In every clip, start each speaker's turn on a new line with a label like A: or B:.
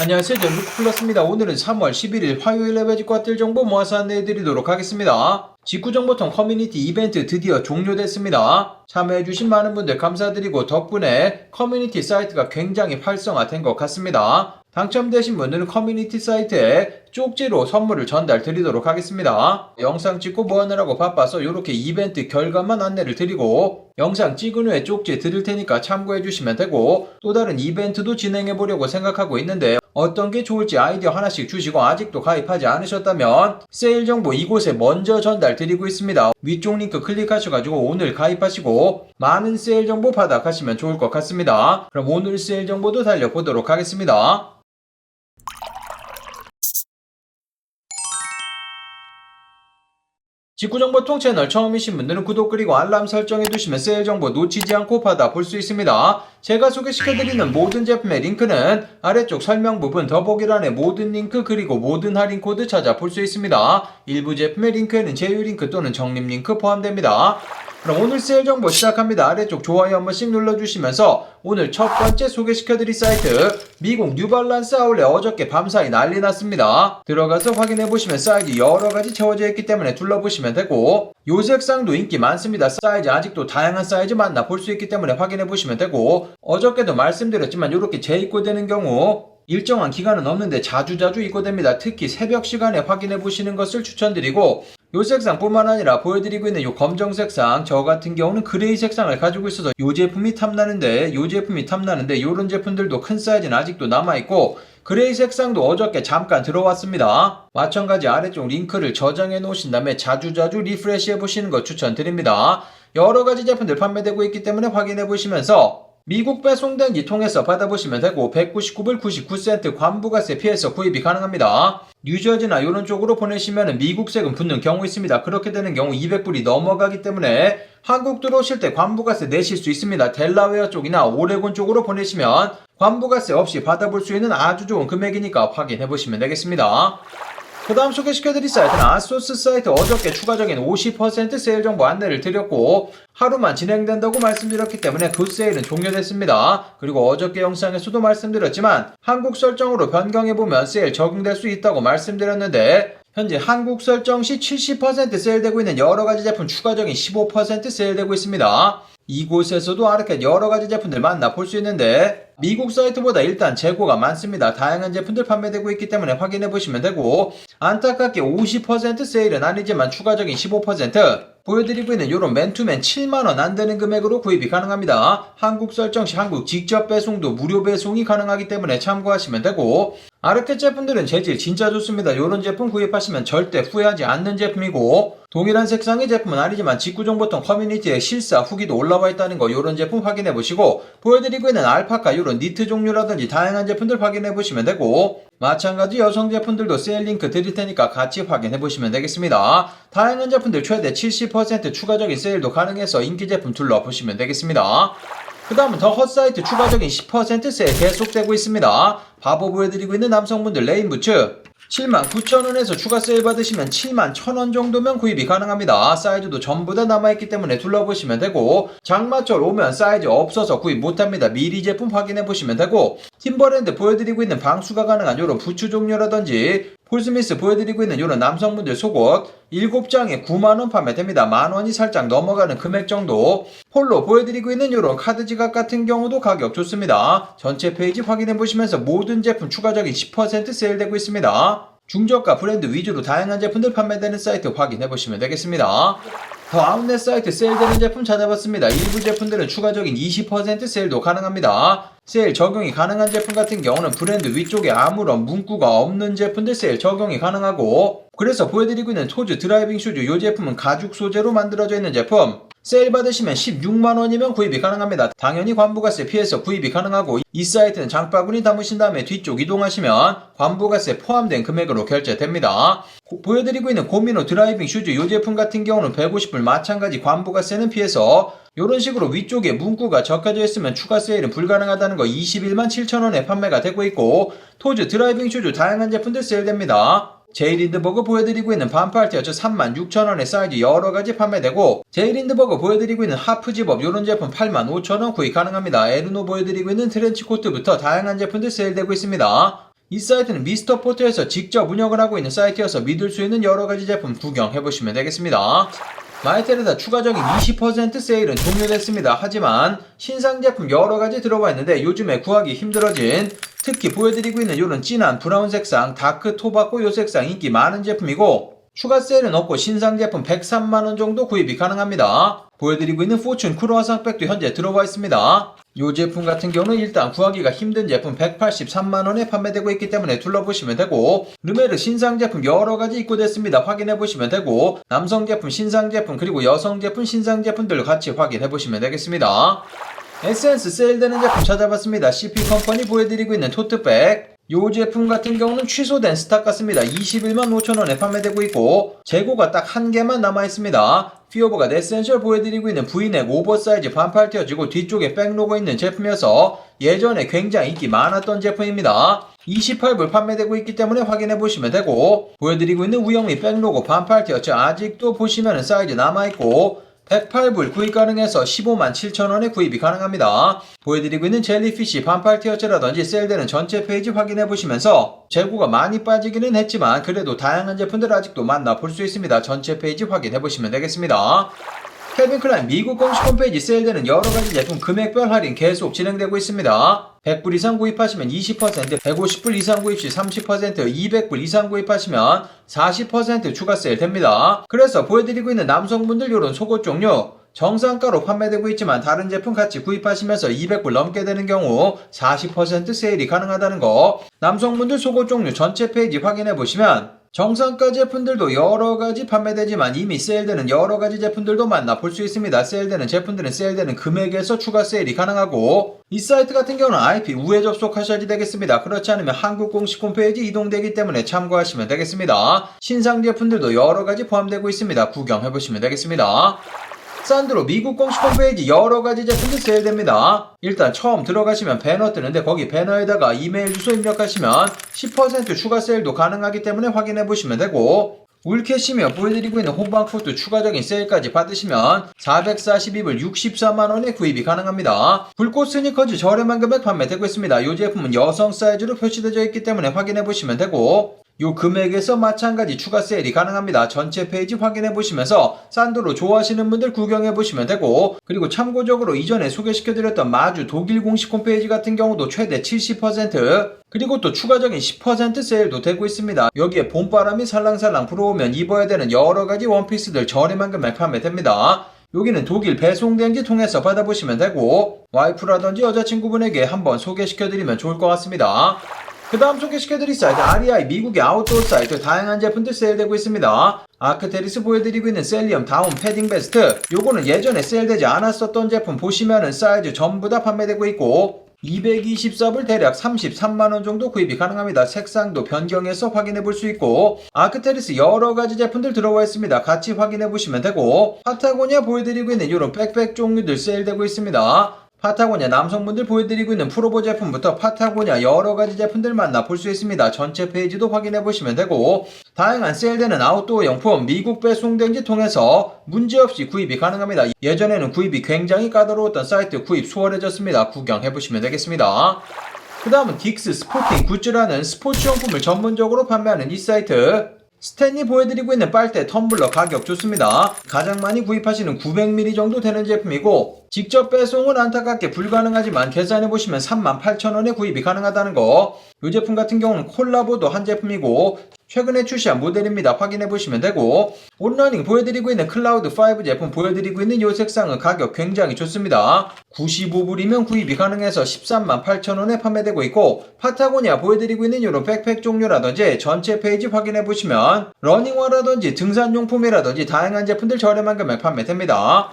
A: 안녕하세요. 저는 루크플러스입니다. 오늘은 3월 11일 화요일에 매직과 뜰 정보 모아서 안내해드리도록 하겠습니다. 직구정보통 커뮤니티 이벤트 드디어 종료됐습니다. 참여해주신 많은 분들 감사드리고 덕분에 커뮤니티 사이트가 굉장히 활성화된 것 같습니다. 당첨되신 분들은 커뮤니티 사이트에 쪽지로 선물을 전달 드리도록 하겠습니다. 영상 찍고 뭐 하느라고 바빠서 이렇게 이벤트 결과만 안내를 드리고 영상 찍은 후에 쪽지 드릴 테니까 참고해 주시면 되고 또 다른 이벤트도 진행해 보려고 생각하고 있는데 어떤 게 좋을지 아이디어 하나씩 주시고 아직도 가입하지 않으셨다면 세일 정보 이곳에 먼저 전달 드리고 있습니다. 위쪽 링크 클릭하셔가지고 오늘 가입하시고 많은 세일 정보 받아가시면 좋을 것 같습니다. 그럼 오늘 세일 정보도 달려보도록 하겠습니다. 직구정보 통 채널 처음이신 분들은 구독 그리고 알람 설정해 두시면 세일 정보 놓치지 않고 받아 볼 수 있습니다. 제가 소개시켜드리는 모든 제품의 링크는 아래쪽 설명 부분 더보기란에 모든 링크 그리고 모든 할인 코드 찾아 볼 수 있습니다. 일부 제품의 링크에는 제휴 링크 또는 적립 링크 포함됩니다. 그럼 오늘 세일 정보 시작합니다. 아래쪽 좋아요 한 번씩 눌러주시면서 오늘 첫 번째 소개시켜드릴 사이트 미국 뉴발란스 아울렛 어저께 밤사이 난리 났습니다. 들어가서 확인해보시면 사이즈 여러가지 채워져 있기 때문에 둘러보시면 되고 요 색상도 인기 많습니다. 사이즈 아직도 다양한 사이즈 만나 볼 수 있기 때문에 확인해보시면 되고 어저께도 말씀드렸지만 이렇게 재입고되는 경우 일정한 기간은 없는데 자주자주 입고됩니다. 특히 새벽 시간에 확인해 보시는 것을 추천드리고 요 색상뿐만 아니라 보여드리고 있는 요 검정 색상 저 같은 경우는 그레이 색상을 가지고 있어서 요 제품이 탐나는데 요 제품이 탐나는데 요런 제품들도 큰 사이즈는 아직도 남아있고 그레이 색상도 어저께 잠깐 들어왔습니다. 마찬가지 아래쪽 링크를 저장해 놓으신 다음에 자주자주 리프레시 해보시는 것 추천드립니다. 여러가지 제품들 판매되고 있기 때문에 확인해 보시면서 미국 배송된지 통해서 받아보시면 되고 199불 99센트 관부가세 피해서 구입이 가능합니다. 뉴저지나 이런 쪽으로 보내시면 미국 세금 붙는 경우 있습니다. 그렇게 되는 경우 200불이 넘어가기 때문에 한국 들어오실 때 관부가세 내실 수 있습니다. 델라웨어 쪽이나 오레곤 쪽으로 보내시면 관부가세 없이 받아볼 수 있는 아주 좋은 금액이니까 확인해 보시면 되겠습니다. 그 다음 소개시켜드릴 사이트는 아소스 사이트 어저께 추가적인 50% 세일 정보 안내를 드렸고 하루만 진행된다고 말씀드렸기 때문에 그 세일은 종료됐습니다. 그리고 어저께 영상에서도 말씀드렸지만 한국 설정으로 변경해보면 세일 적용될 수 있다고 말씀드렸는데 현재 한국 설정 시 70% 세일되고 있는 여러 가지 제품 추가적인 15% 세일되고 있습니다. 이곳에서도 아르켓 여러 가지 제품들 만나볼 수 있는데 미국 사이트보다 일단 재고가 많습니다. 다양한 제품들 판매되고 있기 때문에 확인해 보시면 되고 안타깝게 50% 세일은 아니지만 추가적인 15% 보여드리고 있는 이런 맨투맨 7만원 안 되는 금액으로 구입이 가능합니다. 한국 설정 시 한국 직접 배송도 무료 배송이 가능하기 때문에 참고하시면 되고 아르켓 제품들은 재질 진짜 좋습니다. 이런 제품 구입하시면 절대 후회하지 않는 제품이고 동일한 색상의 제품은 아니지만 직구정보통 커뮤니티에 실사 후기도 올라와 있다는 거 이런 제품 확인해 보시고 보여드리고 있는 알파카 이런 니트 종류라든지 다양한 제품들 확인해 보시면 되고 마찬가지 여성 제품들도 세일 링크 드릴 테니까 같이 확인해 보시면 되겠습니다. 다양한 제품들 최대 70% 추가적인 세일도 가능해서 인기 제품 둘러보시면 되겠습니다. 그 다음은 더 헛사이트 추가적인 10% 세일 계속되고 있습니다. 바보 보여드리고 있는 남성분들 레인부츠 79,000원에서 추가 세일 받으시면 71,000원 정도면 구입이 가능합니다. 사이즈도 전부 다 남아있기 때문에 둘러보시면 되고 장마철 오면 사이즈 없어서 구입 못합니다. 미리 제품 확인해보시면 되고 팀버랜드 보여드리고 있는 방수가 가능한 이런 부츠 종류라든지 폴스미스 보여드리고 있는 이런 남성분들 속옷 7장에 9만원 판매됩니다. 만원이 살짝 넘어가는 금액 정도 폴로 보여드리고 있는 이런 카드 지갑 같은 경우도 가격 좋습니다. 전체 페이지 확인해보시면서 모든 제품 추가적인 10% 세일되고 있습니다. 중저가 브랜드 위주로 다양한 제품들 판매되는 사이트 확인해 보시면 되겠습니다. 더 아웃렛 사이트 세일되는 제품 찾아봤습니다. 일부 제품들은 추가적인 20% 세일도 가능합니다. 세일 적용이 가능한 제품 같은 경우는 브랜드 위쪽에 아무런 문구가 없는 제품들 세일 적용이 가능하고 그래서 보여드리고 있는 토즈 드라이빙 슈즈 이 제품은 가죽 소재로 만들어져 있는 제품 세일 받으시면 16만원이면 구입이 가능합니다. 당연히 관부가세 피해서 구입이 가능하고 이 사이트는 장바구니 담으신 다음에 뒤쪽 이동하시면 관부가세 포함된 금액으로 결제됩니다. 고- 보여드리고 있는 고미노 드라이빙 슈즈 이 제품 같은 경우는 150불 마찬가지 관부가세는 피해서 이런 식으로 위쪽에 문구가 적혀져 있으면 추가 세일은 불가능하다는 거 21만 7천원에 판매가 되고 있고 토즈 드라이빙 슈즈 다양한 제품들 세일됩니다. 제이린드버그 보여드리고 있는 반팔 티셔츠 36,000원에 사이즈 여러가지 판매되고 제이린드버그 보여드리고 있는 하프 집업 요런 제품 85,000원 구입 가능합니다. 에르노 보여드리고 있는 트렌치코트부터 다양한 제품들 세일되고 있습니다. 이 사이트는 미스터 포트에서 직접 운영을 하고 있는 사이트여서 믿을 수 있는 여러 가지 제품 구경해 보시면 되겠습니다. 마이텔에다 추가적인 20% 세일은 종료됐습니다. 하지만 신상 제품 여러 가지 들어와 있는데 요즘에 구하기 힘들어진 특히 보여드리고 있는 이런 진한 브라운 색상 다크 토바코 요 색상 인기 많은 제품이고 추가 세일은 없고 신상 제품 103만원 정도 구입이 가능합니다. 보여드리고 있는 포춘 크로아상 백도 현재 들어와 있습니다. 이 제품 같은 경우는 일단 구하기가 힘든 제품 183만원에 판매되고 있기 때문에 둘러보시면 되고 르메르 신상 제품 여러가지 입고됐습니다. 확인해보시면 되고 남성 제품 신상 제품 그리고 여성 제품 신상 제품들 같이 확인해보시면 되겠습니다. 에센스 세일되는 제품 찾아봤습니다. CP 컴퍼니 보여드리고 있는 토트백. 요 제품 같은 경우는 취소된 스탁 같습니다. 21만 5천원에 판매되고 있고 재고가 딱 한 개만 남아있습니다. 피오버가 네센셜 보여드리고 있는 V넥 오버사이즈 반팔 튀어지고 뒤쪽에 백로고 있는 제품이어서 예전에 굉장히 인기 많았던 제품입니다. 28불 판매되고 있기 때문에 확인해 보시면 되고 보여드리고 있는 우영미 백로고 반팔 티어츠 아직도 보시면 사이즈 남아있고 108불 구입 가능해서 15만 7천원에 구입이 가능합니다. 보여드리고 있는 젤리피쉬 반팔 티어츠라든지 세일되는 전체 페이지 확인해 보시면서 재고가 많이 빠지기는 했지만 그래도 다양한 제품들 아직도 만나볼 수 있습니다. 전체 페이지 확인해 보시면 되겠습니다. 케빈 클라인 미국 공식 홈페이지 세일되는 여러 가지 제품 금액별 할인 계속 진행되고 있습니다. 100불 이상 구입하시면 20%, 150불 이상 구입 시 30%, 200불 이상 구입하시면 40% 추가 세일 됩니다. 그래서 보여드리고 있는 남성분들 요런 속옷 종류 정상가로 판매되고 있지만 다른 제품 같이 구입하시면서 200불 넘게 되는 경우 40% 세일이 가능하다는 거 남성분들 속옷 종류 전체 페이지 확인해 보시면 정상가 제품들도 여러 가지 판매되지만 이미 세일되는 여러 가지 제품들도 만나볼 수 있습니다. 세일되는 제품들은 세일되는 금액에서 추가 세일이 가능하고 이 사이트 같은 경우는 IP 우회 접속하셔야지 되겠습니다. 그렇지 않으면 한국 공식 홈페이지 이동되기 때문에 참고하시면 되겠습니다. 신상 제품들도 여러 가지 포함되고 있습니다. 구경해 보시면 되겠습니다. 산드로 미국 공식 홈페이지 여러 가지 제품들 세일됩니다. 일단 처음 들어가시면 배너 뜨는데 거기 배너에다가 이메일 주소 입력하시면 10% 추가 세일도 가능하기 때문에 확인해 보시면 되고 울캐시며 보여드리고 있는 호방코트 추가적인 세일까지 받으시면 442불 64만원에 구입이 가능합니다. 불꽃 스니커즈 저렴한 금액 판매되고 있습니다. 이 제품은 여성 사이즈로 표시되어 있기 때문에 확인해 보시면 되고 요 금액에서 마찬가지 추가 세일이 가능합니다. 전체 페이지 확인해 보시면서 산도로 좋아하시는 분들 구경해 보시면 되고 그리고 참고적으로 이전에 소개시켜 드렸던 마주 독일 공식 홈페이지 같은 경우도 최대 70% 그리고 또 추가적인 10% 세일도 되고 있습니다. 여기에 봄바람이 살랑살랑 불어오면 입어야 되는 여러 가지 원피스들 저렴한 금액 판매됩니다. 여기는 독일 배송된지 통해서 받아보시면 되고 와이프라든지 여자친구분에게 한번 소개시켜드리면 좋을 것 같습니다. 그 다음 소개시켜드릴 사이트 REI 미국의 아웃도어 사이트 다양한 제품들 세일되고 있습니다. 아크테리스 보여드리고 있는 셀리엄 다운 패딩 베스트 요거는 예전에 세일되지 않았었던 제품 보시면은 사이즈 전부 다 판매되고 있고 224불 대략 33만원 정도 구입이 가능합니다. 색상도 변경해서 확인해 볼 수 있고 아크테리스 여러가지 제품들 들어와 있습니다. 같이 확인해 보시면 되고 파타고니아 보여드리고 있는 이런 백백 종류들 세일되고 있습니다. 파타고니아 남성분들 보여드리고 있는 프로보 제품부터 파타고니아 여러가지 제품들 만나 볼 수 있습니다. 전체 페이지도 확인해 보시면 되고 다양한 세일되는 아웃도어 용품 미국 배송된지 통해서 문제없이 구입이 가능합니다. 예전에는 구입이 굉장히 까다로웠던 사이트 구입 수월해졌습니다. 구경해 보시면 되겠습니다. 그 다음은 딕스 스포팅 굿즈라는 스포츠 용품을 전문적으로 판매하는 이 사이트 스탠리 보여드리고 있는 빨대 텀블러 가격 좋습니다. 가장 많이 구입하시는 900ml 정도 되는 제품이고 직접 배송은 안타깝게 불가능하지만 계산해보시면 38,000원에 구입이 가능하다는 거. 이 제품 같은 경우는 콜라보도 한 제품이고 최근에 출시한 모델입니다. 확인해 보시면 되고 온라인 보여드리고 있는 클라우드 5 제품 보여드리고 있는 이 색상은 가격 굉장히 좋습니다. 95불이면 구입이 가능해서 13만 8천원에 판매되고 있고 파타고니아 보여드리고 있는 이런 백팩 종류라든지 전체 페이지 확인해 보시면 러닝화라든지 등산용품이라든지 다양한 제품들 저렴한 금액 판매됩니다.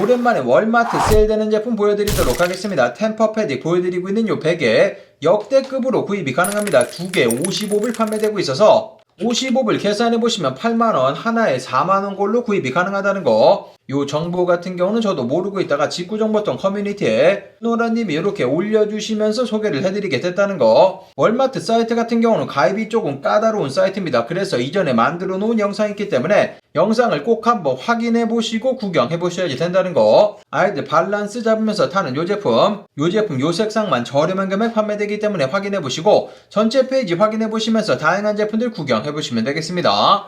A: 오랜만에 월마트 세일되는 제품 보여드리도록 하겠습니다. 템퍼 패딩 보여드리고 있는 요 베개 역대급으로 구입이 가능합니다. 두 개 55불 판매되고 있어서 55불 계산해 보시면 8만원 하나에 4만원 꼴로 구입이 가능하다는 거요 정보 같은 경우는 저도 모르고 있다가 직구정보통 커뮤니티에 노라님이 이렇게 올려주시면서 소개를 해드리게 됐다는 거. 월마트 사이트 같은 경우는 가입이 조금 까다로운 사이트입니다. 그래서 이전에 만들어 놓은 영상이 있기 때문에 영상을 꼭 한번 확인해 보시고 구경해 보셔야지 된다는 거. 아이들 밸런스 잡으면서 타는 요 제품, 요 제품 요 색상만 저렴한 금액 판매되기 때문에 확인해 보시고 전체 페이지 확인해 보시면서 다양한 제품들 구경해 보시면 되겠습니다.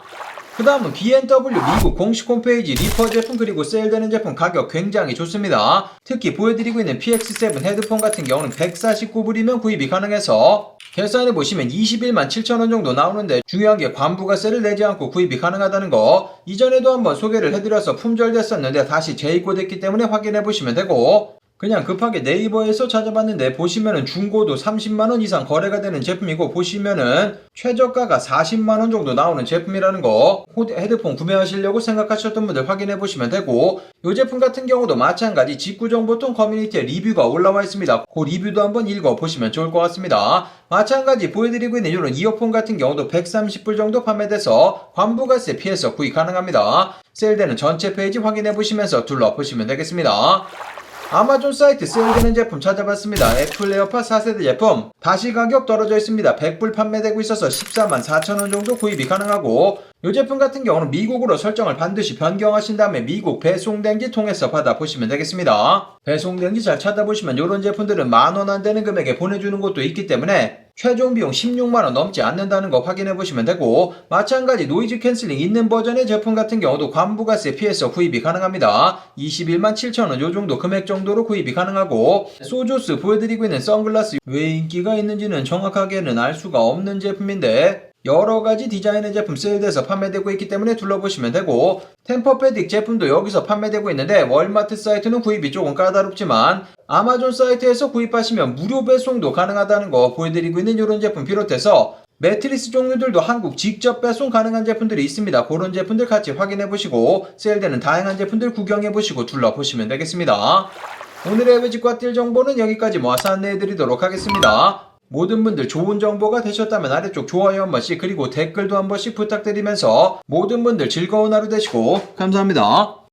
A: 그 다음은 BMW 미국 공식 홈페이지 리퍼 제품 그리고 세일되는 제품 가격 굉장히 좋습니다. 특히 보여드리고 있는 PX7 헤드폰 같은 경우는 149불이면 구입이 가능해서 계산해 보시면 21만 7천원 정도 나오는데 중요한 게 관부가세를 내지 않고 구입이 가능하다는 거 이전에도 한번 소개를 해드려서 품절됐었는데 다시 재입고됐기 때문에 확인해 보시면 되고 그냥 급하게 네이버에서 찾아봤는데 보시면은 중고도 30만원 이상 거래가 되는 제품이고 보시면은 최저가가 40만원 정도 나오는 제품이라는 거 호- 헤드폰 구매하시려고 생각하셨던 분들 확인해 보시면 되고 이 제품 같은 경우도 마찬가지 직구정보통 커뮤니티에 리뷰가 올라와 있습니다. 그 리뷰도 한번 읽어 보시면 좋을 것 같습니다. 마찬가지 보여드리고 있는 이런 이어폰 같은 경우도 130불 정도 판매돼서 관부가세 피해서 구입 가능합니다. 세일되는 전체 페이지 확인해 보시면서 둘러보시면 되겠습니다 아마존 사이트 세일되는 제품 찾아봤습니다. 애플 에어팟 4세대 제품 다시 가격 떨어져 있습니다. 100불 판매되고 있어서 14만 4천원 정도 구입이 가능하고 이 제품 같은 경우는 미국으로 설정을 반드시 변경하신 다음에 미국 배송된지 통해서 받아보시면 되겠습니다. 배송된지 잘 찾아보시면 이런 제품들은 만 원 안 되는 금액에 보내주는 곳도 있기 때문에 최종 비용 16만원 넘지 않는다는 거 확인해 보시면 되고 마찬가지 노이즈 캔슬링 있는 버전의 제품 같은 경우도 관부가세 피해서 구입이 가능합니다. 21만 7천원 요 정도 금액 정도로 구입이 가능하고 소조스 보여드리고 있는 선글라스 왜 인기가 있는지는 정확하게는 알 수가 없는 제품인데 여러 가지 디자인의 제품 세일돼서 판매되고 있기 때문에 둘러보시면 되고 템퍼패딕 제품도 여기서 판매되고 있는데 월마트 사이트는 구입이 조금 까다롭지만 아마존 사이트에서 구입하시면 무료 배송도 가능하다는 거 보여드리고 있는 이런 제품 비롯해서 매트리스 종류들도 한국 직접 배송 가능한 제품들이 있습니다. 그런 제품들 같이 확인해 보시고 세일되는 다양한 제품들 구경해 보시고 둘러보시면 되겠습니다. 오늘의 외집과 뛸 정보는 여기까지 모아서 안내해 드리도록 하겠습니다. 모든 분들 좋은 정보가 되셨다면 아래쪽 좋아요 한 번씩 그리고 댓글도 한 번씩 부탁드리면서 모든 분들 즐거운 하루 되시고 감사합니다.